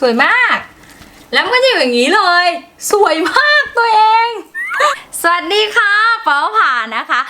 สวยมาก แล้วมันก็จะอยู่อย่างนี้เลย สวยมากตัวเอง สวัสดีค่ะเป๋าผ่านะคะ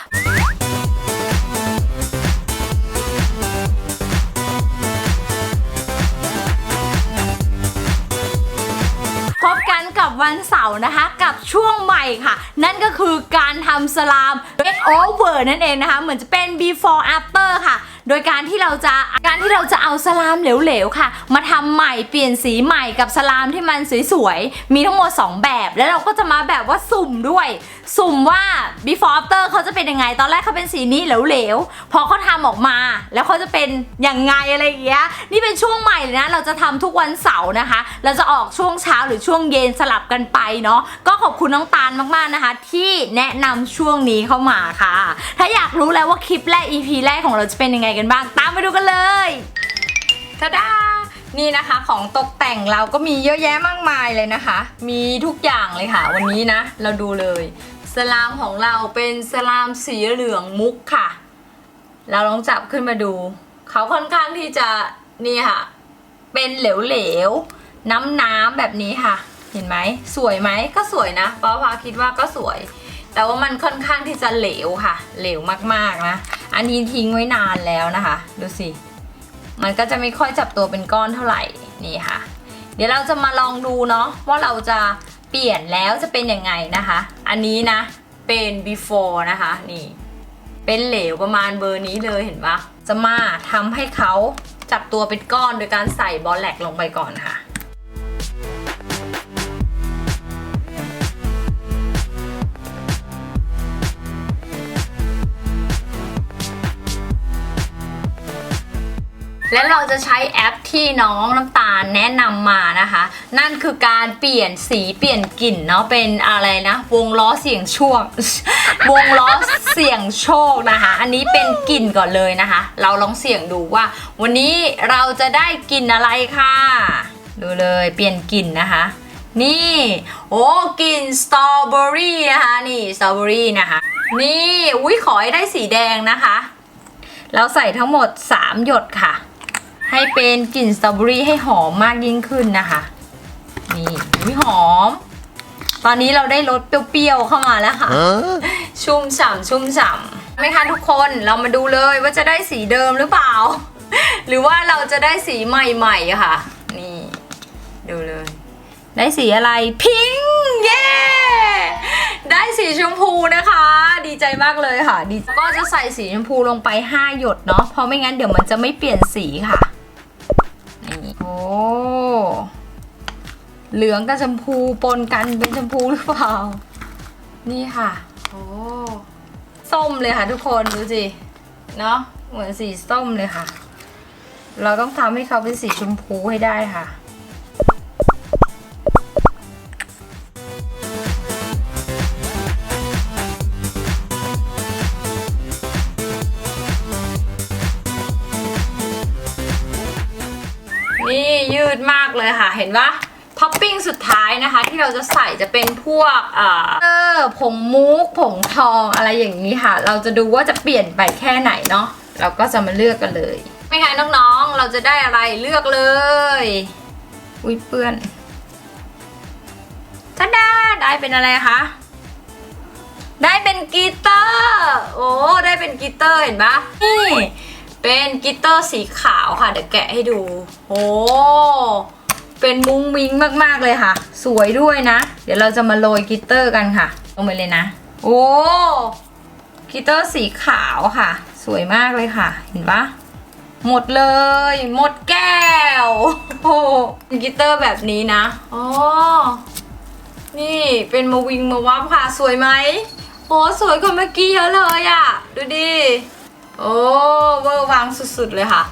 พบกันกับวันเสาร์นะคะกับช่วงใหม่ค่ะ นั่นก็คือการทำสลาม make over นั่นเองนะคะ เหมือนจะเป็น before after ค่ะ โดยการที่เราจะการที่เราจะเอาสลามเหลวๆค่ะ มาทำใหม่เปลี่ยนสีใหม่กับสลามที่มันสวยๆมีทั้งหมด 2 แบบ แล้วเราก็จะมาแบบว่าสุ่มด้วย สุ่มว่า before after เขาจะเป็นยังไง ตอนแรกเขาเป็นสีนี้เหลวๆ พอเขาทำออกมา แล้วเขาจะเป็นยังไงอะไรอย่างเงี้ย นี่เป็นช่วงใหม่เลยนะ เราจะทำทุกวันเสาร์นะคะ เราจะออกช่วงเช้าหรือช่วงเย็นสลับกันไปเนาะ ก็ขอบคุณน้องตาลมากๆนะคะ ที่แนะนำช่วงนี้เข้ามาค่ะ ถ้าอยากรู้แล้วว่าคลิปแรก EP แรกของเราจะเป็นยังไงกันบ้าง ตามไปดูกันเลยทาดานี่นะคะของตกแต่งเราก็มีเยอะแยะมากมายเลยนะคะ มีทุกอย่างเลยค่ะ วันนี้นะ เราดูเลย สลามของเราเป็นสลามสีเหลืองมุกค่ะ เราลองจับขึ้นมาดู เขาค่อนข้างที่จะนี่ค่ะ เป็นเหลวๆ น้ำๆแบบนี้ค่ะ เห็นไหมสวยไหมก็สวยนะป้าพาคิดว่าก็สวย แต่ว่ามันค่อนข้างที่จะเหลวค่ะ เหลวมากๆนะ อันนี้ทิ้งไว้นานแล้วนะคะ ดูสิ มันก็จะไม่ค่อยจับตัวเป็นก้อนเท่าไหร่นี่ค่ะ เดี๋ยวเราจะมาลองดูเนาะว่าเราจะ เปลี่ยนแล้วจะเป็นยังไงนะคะ อันนี้นะเป็น before นะคะนี่เป็นเหลวประมาณเบอร์นี้เลยเห็นปะจะมาทำให้เขาจับตัวเป็นก้อนโดยการใส่บอลแลกลงไปก่อนค่ะ และเราจะใช้แอปที่น้องน้ำตาลแนะนำมานะคะ นั่นคือการเปลี่ยนสีเปลี่ยนกลิ่นเนาะเป็นอะไรนะ วงล้อเสียงช่วง วงล้อเสียงโชคนะคะ อันนี้เป็นกลิ่นก่อนเลยนะคะ เราลองเสี่ยงดูว่า วันนี้เราจะได้กลิ่นอะไรค่ะ ดูเลยเปลี่ยนกลิ่นนะคะนี่โอ้กลิ่นสตรอเบอรี่นะคะนี่สตรอเบอรี่นะคะ นี่อุ้ยขอให้ได้สีแดงนะคะ เราใส่ทั้งหมด 3 หยดค่ะ ให้เป็นกลิ่นสตรอเบอรี่ให้หอมมากยิ่งขึ้นนะคะ นี่อุ๊ยหอม ตอนนี้เราได้รสเปรี้ยวๆเข้ามาแล้วค่ะ ชุ่มฉ่ำชุ่มฉ่ำไหมคะทุกคนเรามาดูเลยว่าจะได้สีเดิมหรือเปล่า หรือว่าเราจะได้สีใหม่ๆอะค่ะ นี่ ดูเลย ได้สีอะไรพิงค์เย้ได้สีชมพูนะคะ ดีใจมากเลยค่ะ ดีก็จะใส่สีชมพูลงไป 5 หยดเนาะเพราะไม่งั้นเดี๋ยวมันจะไม่เปลี่ยนสีค่ะนี่โอ้ เหลืองกับชมพูปนกันเป็นชมพูหรือเปล่า นี่ค่ะ โอ้ส้มเลยค่ะทุกคนดูสิ เนาะเหมือนสีส้มเลยค่ะ เราต้องทำให้เขาเป็นสีชมพูให้ได้ค่ะากเลยค่ะ เห็นปะท็อปปิ้งสุดท้ายนะคะ ที่เราจะใส่จะเป็นพวกเอ่อเออผงมุกผงทองอะไรอย่างนี้ค่ะ เราจะดูว่าจะเปลี่ยนไปแค่ไหนเนาะเราก็จะมาเลือกกันเลย ไม่ไงน้องๆ เราจะได้อะไรเลือกเลย อุ้ยเปื้อนท่าดาได้เป็นอะไรคะ ได้เป็นกีตาร์โอ้ได้เป็นกีตาร์เห็นปะนี่เป็นกีตาร์สีขาวค่ะ เดี๋ยวแกะให้ดู โอ้ เป็นมุ้งมิ้งมากๆเลยค่ะ สวยด้วยนะ เดี๋ยวเราจะมาโรยกีตาร์กันค่ะ ลงไปเลยนะ โอ้กีตาร์สีขาวค่ะ สวยมากเลยค่ะ เห็นปะหมดเลย หมดแก้ว โอ้เป็นกีตาร์แบบนี้นะอ๋อนี่เป็นมาวิงมาวับค่ะ สวยไหมโอ้สวยกว่าเมื่อกี้เยอะเลยอะ่ะ ดูดิ โอ้เวอร์วังสุดๆเลยค่ะ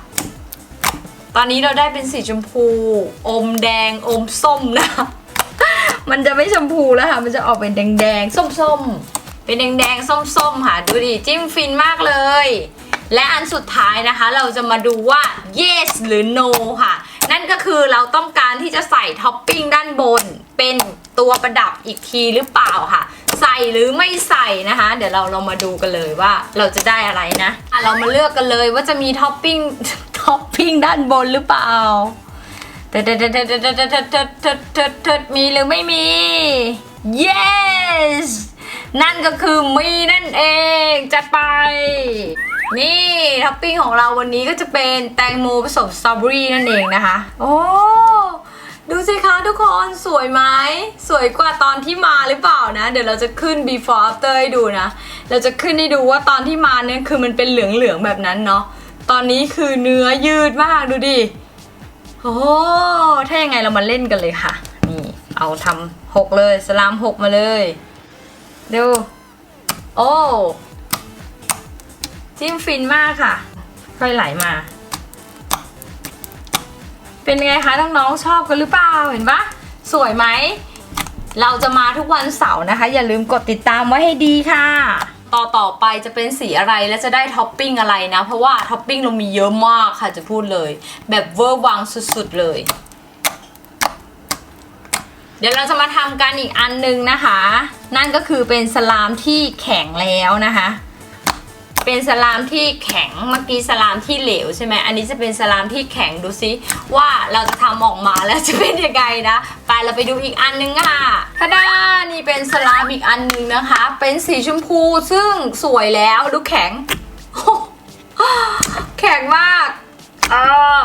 ตอนนี้เราได้เป็นสีชมพู อมแดงอมส้มนะ มันจะไม่ชมพูแล้วค่ะ มันจะออกเป็นแดงๆส้มๆเป็นแดงๆส้มๆค่ะ ดูดิจิ้มฟินมากเลย และอันสุดท้ายนะคะ เราจะมาดูว่า yes หรือ no ค่ะ นั่นก็คือเราต้องการที่จะใส่ท็อปปิ้งด้านบน เป็นตัวประดับอีกทีหรือเปล่าค่ะใส่หรือไม่ใส่นะคะ เดี๋ยวเราเรามาดูกันเลยว่าเราจะได้อะไรนะอะเรามาเลือกกันเลยว่าจะมีท็อปปิ้ง ท็อปปิ้งด้านบนหรือเปล่าเถิดเถิดเถิดเถิดเถิดเถิดมีหรือไม่มี yes นั่นก็คือมีนั่นเองจะไป นี่ท็อปปิ้งของเราวันนี้ก็จะเป็นแตงโมผสมสตรอเบอรี่นั่นเองนะคะ โอ้ดูสิคะทุกคนสวยไหมสวยกว่าตอนที่มาหรือเปล่านะ เดี๋ยวเราจะขึ้น before after ให้ดูนะ เราจะขึ้นให้ดูว่าตอนที่มาเนี่ยคือมันเป็นเหลืองๆแบบนั้นเนาะ ตอนนี้คือเนื้อยืดมากดูดิ โอ้ถ้ายังไงเรามาเล่นกันเลยค่ะ นี่เอาทำหกเลยสลามหกมาเลยดูโอ้จิ้มฟินมากค่ะ ค่อยไหลมา เป็นไงคะน้องๆชอบกันหรือเปล่าเห็นปะสวยไหม เราจะมาทุกวันเสาร์นะคะ อย่าลืมกดติดตามไว้ให้ดีค่ะ ต่อต่อไปจะเป็นสีอะไรและจะได้ท็อปปิ้งอะไรนะ เพราะว่าท็อปปิ้งเรามีเยอะมากค่ะจะพูดเลย แบบเวอร์วังสุดๆเลย เดี๋ยวเราจะมาทำกันอีกอันนึงนะคะ นั่นก็คือเป็นสลามที่แข็งแล้วนะคะ เป็นสลามที่แข็งเมื่อกี้สลามที่เหลวใช่ไหมอันนี้จะเป็นสลามที่แข็งดูซิว่าเราจะทำออกมาแล้วจะเป็นยังไงนะไปเราไปดูอีกอันนึงค่ะทาดานี่เป็นสลามอีกอันนึงนะคะ เป็นสีชมพูซึ่งสวยแล้วดูแข็งแข็งมากเออ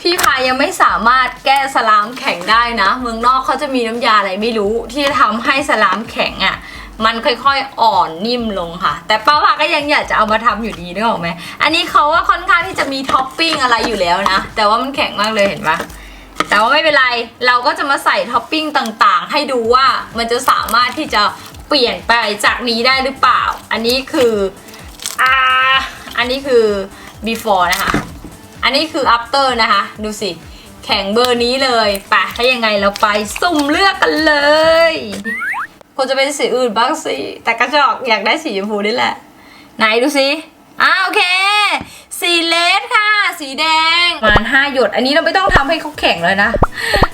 พี่พายังไม่สามารถแก้สลามแข็งได้นะ เมืองนอกเขาจะมีน้ำยาอะไรไม่รู้ที่จะทำให้สลามแข็งอะ่ะ มันค่อยๆอ่อนนิ่มลงค่ะ แต่ป้าว่าก็ยังอยากจะเอามาทำอยู่ดีนึกออกไหมอันนี้เขาว่าค่อนข้างที่จะมีท็อปปิ้งอะไรอยู่แล้วนะ แต่ว่ามันแข็งมากเลยเห็นปะแต่ว่าไม่เป็นไร เราก็จะมาใส่ท็อปปิ้งต่างๆ ให้ดูว่ามันจะสามารถที่จะเปลี่ยนไปจากนี้ได้หรือเปล่า อันนี้คืออ่าอันนี้คือ before นะคะ อันนี้คือ after นะคะ ดูสิ แข่งเบอร์นี้เลยไปถ้ายังไงเราไปสุ่มเลือกกันเลย ควรจะเป็นสีอื่นบ้างสิ แต่กระจอกอยากได้สีชมพูนี่แหละ ไหนดูสิอ่าโอเค สีเลสค่ะ สีแดงประมาณห้าหยด อันนี้เราไม่ต้องทำให้เขาแข็งเลยนะ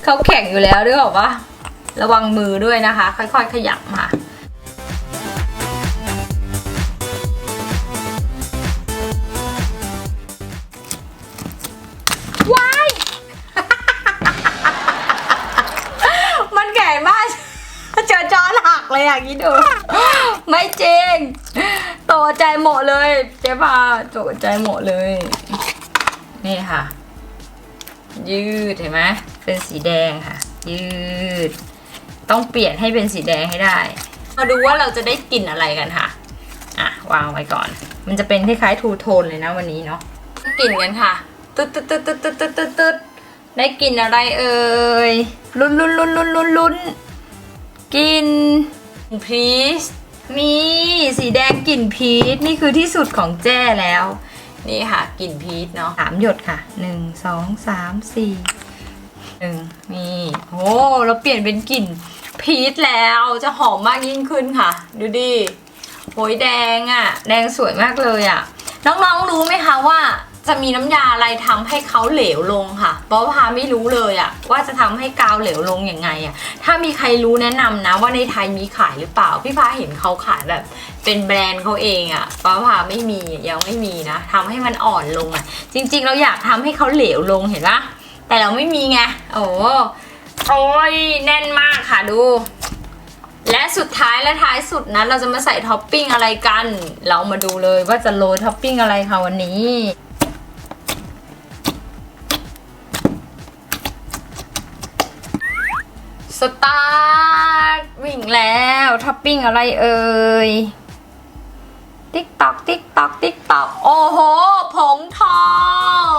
เขาแข็งอยู่แล้วด้วยหรอปะระวังมือด้วยนะคะ ค่อยๆ ขยับมา เลยอ่กคิดดูไม่จริงตกใจหมดเลยเจ๊พาตกใจหมดเลย นี่ค่ะ ยืดเห็นไหมเป็นสีแดงค่ะ ยืด ต้องเปลี่ยนให้เป็นสีแดงให้ได้ มาดูว่าเราจะได้กลิ่นอะไรกันค่ะอะวางไว้ก่อน มันจะเป็นคล้ายๆทูโทนเลยนะวันนี้เนาะกลิ่นกันค่ะตึ๊ดตึ๊ดตึ๊ดตึ๊ดตึ๊ดตึ๊ดตึ๊ดได้กลิ่นอะไรเอ่ยลุ้นลุ้นลุ้นลุ้นลุ้นลุ้นกลิ่น พีชมีสีแดงกลิ่นพีชนี่คือที่สุดของแจ้แล้ว นี่ค่ะกลิ่นพีชเนาะสามหยดค่ะหนึ่งสองสามสี่หนึ่งนี่โอ้เราเปลี่ยนเป็นกลิ่นพีชแล้วจะหอมมากยิ่งขึ้นค่ะ ดูดิโหยแดงอะ่ะ แดงสวยมากเลยอะ่ะ น้องๆรู้ไหมคะว่า จะมีน้ำยาอะไรทำให้เขาเหลวลงค่ะเพราะพาไม่รู้เลยอะว่าจะทำให้กาวเหลวลงยังไงอะถ้ามีใครรู้แนะนำนะว่าในไทยมีขายหรือเปล่า พี่พาเห็นเขาขายแบบ เป็นแบรนด์เขาเองอะป้าพาไม่มียังไม่มีนะทำให้มันอ่อนลงอะจริง ๆ เราอยากทำให้เขาเหลวลงเห็นปะแต่เราไม่มีไงโอ้โอ้ยแน่นมากค่ะดูและสุดท้ายและท้ายสุดนะเราจะมาใส่ท็อปปิ้งอะไรกัน เรามาดูเลยว่าจะโรยท็อปปิ้งอะไรค่ะวันนี้ สตาร์ทวิ่งแล้วท็อปปิ้งอะไรเอ่ยติ๊กตอกติ๊กตอกติ๊กตอกโอ้โห ผงทอง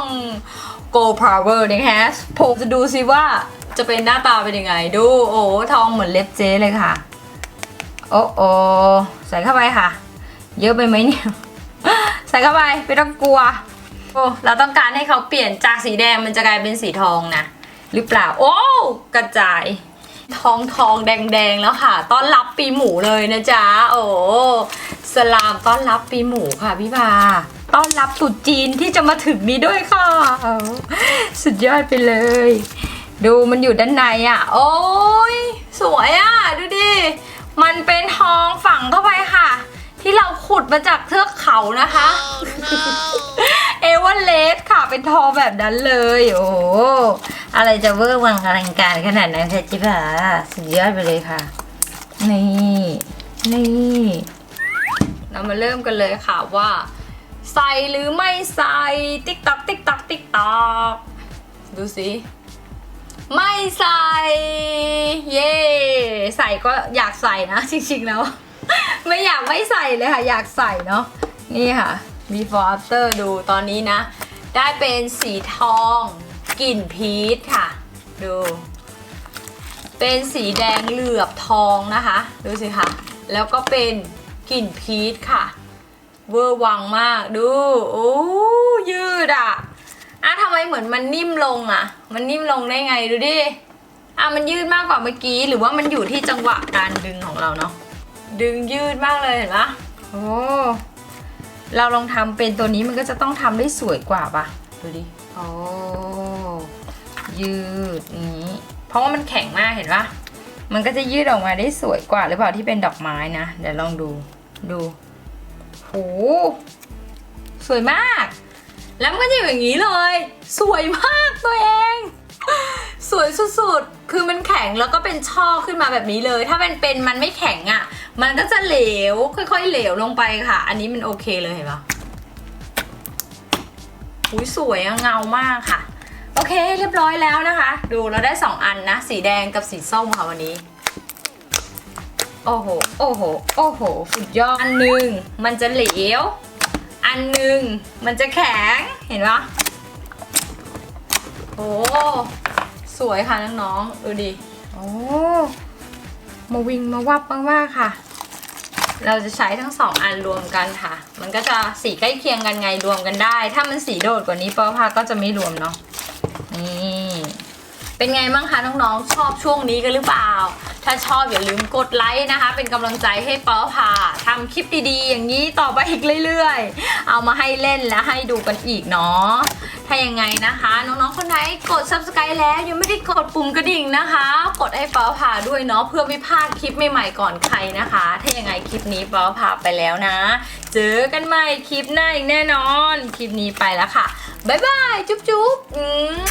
Go Power นะคะผมจะดูสิว่าจะเป็นหน้าตาเป็นยังไง ดู โอ้โหทองเหมือนเล็บเจ๊เลยค่ะ โอ้โอใส่เข้าไปค่ะ เยอะไปไหมเนี่ย ใส่เข้าไปไม่ต้องกลัว โอ้เราต้องการให้เขาเปลี่ยนจากสีแดงมันจะกลายเป็นสีทองนะ หรือเปล่า โอ้ กระจาย ทองทองแดงแดงๆแล้วค่ะ ต้อนรับปีหมูเลยนะจ๊ะ โอ้สลามต้อนรับปีหมูค่ะพี่พาต้อนรับตรุษจีนที่จะมาถึงนี้ด้วยค่ะ สุดยอดไปเลย ดูมันอยู่ด้านในอะ โอ้ยสวยอะ ดูดิ มันเป็นทองฝังเข้าไปค่ะ ที่เราขุดมาจากเทือกเขานะคะ เอเวอเรสต์ค่ะเป็นทองแบบนั้นเลย โอ้โห อะไรจะเวอร์วังอลังการขนาดนั้นเพชรจิบาสุดยอดไปเลยค่ะ นี่ นี่ เรามาเริ่มกันเลยค่ะว่า ใส่หรือไม่ใส่ติ๊กตักติ๊กตักติ๊กตักดูสิไม่ใส่ เย่ใส่ก็อยากใส่นะ จริงๆแล้ว ไม่อยากไม่ใส่เลยค่ะ อยากใส่เนาะนี่ค่ะ before after ดูตอนนี้นะ ได้เป็นสีทอง กลิ่นพีชค่ะ ดู เป็นสีแดงเหลือบทองนะคะ ดูสิคะแล้วก็เป็นกลิ่นพีชค่ะ เวอร์วังมากดูโอ้ยืดอะอะทำไมเหมือนมันนิ่มลงอะ มันนิ่มลงได้ไงดูดิอะมันยืดมากกว่าเมื่อกี้ หรือว่ามันอยู่ที่จังหวะการดึงของเราเนาะดึงยืดมากเลยเห็นปะโอ้เราลองทำเป็นตัวนี้มันก็จะต้องทำได้สวยกว่าปะดูดิโอ้ ยืดนี้ เพราะว่ามันแข็งมากเห็นปะมันก็จะยืดออกมาได้สวยกว่า หรือเปล่าที่เป็นดอกไม้นะ เดี๋ยวลองดูดูโหสวยมาก แล้วมันก็จะอย่างนี้เลย สวยมากตัวเอง สวยสุดๆ คือมันแข็งแล้วก็เป็นช่อขึ้นมาแบบนี้เลย ถ้ามันเป็นมันไม่แข็งอะ่ะ มันก็จะเหลว ค่อยๆ เหลวลงไปค่ะ อันนี้มันโอเคเลยเห็นปะอุ้ยสวยอะเงามากค่ะ โอเคเรียบร้อยแล้วนะคะ ดูเราได้ 2 อันนะ สีแดงกับสีส้มค่ะวันนี้ โอ้โห โอ้โห โอ้โห สุดยอด อันหนึ่งมันจะเหลว อันหนึ่งมันจะแข็ง เห็นปะโอ้สวยค่ะน้องๆ ดูดิ โอ้มาวิ่งมาวับมากๆค่ะ เราจะใช้ทั้งสองอันรวมกันค่ะ มันก็จะสีใกล้เคียงกันไงรวมกันได้ ถ้ามันสีโดดกว่านี้เปอพาก็จะไม่รวมเนาะ นี่ เป็นไงบ้างคะน้องๆ ชอบช่วงนี้กันหรือเปล่า ถ้าชอบอย่าลืมกดไลค์นะคะ เป็นกำลังใจให้เปาพาทำคลิปดีๆ อย่างนี้ต่อไปอีกเรื่อยๆ เอามาให้เล่นและให้ดูกันอีกเนาะถ้ายังไงนะคะ น้องๆ คนไหนกด subscribe แล้วยังไม่ได้กดปุ่มกระดิ่งนะคะ กดให้เปาพาด้วยเนาะเพื่อไม่พลาดคลิปใหม่ๆก่อนใครนะคะ ถ้ายังไงคลิปนี้เปาพาไปแล้วนะ เจอกันใหม่คลิปหน้าอีกแน่นอน คลิปนี้ไปแล้วค่ะบ๊ายบายจุ๊บๆอืม